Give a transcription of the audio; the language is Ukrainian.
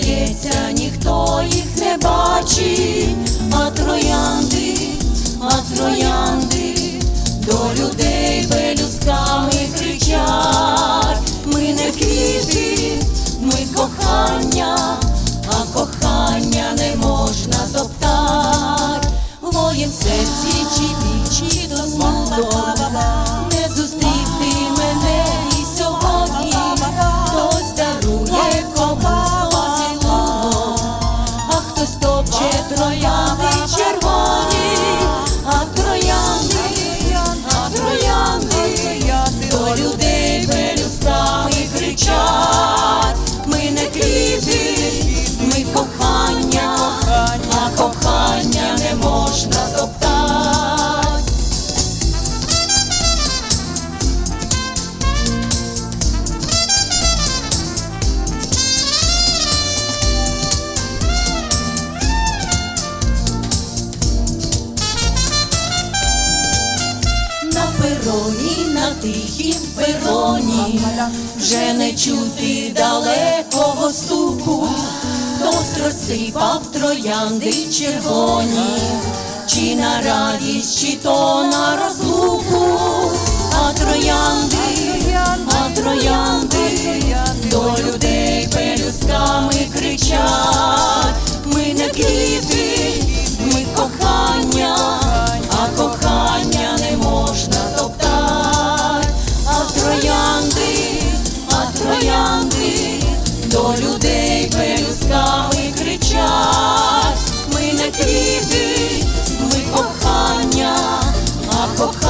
та ніхто їх не бачить, а троянди, а троянди до людей пелюстками кричать. Топче троянди пероні, на тихім пероні, вже не чути далекого стуку, хтось розсипав троянди червоні, чи на радість, чи то на розлуку, людей пелюстками кричать, ми не квіти, ми кохання, а кохання.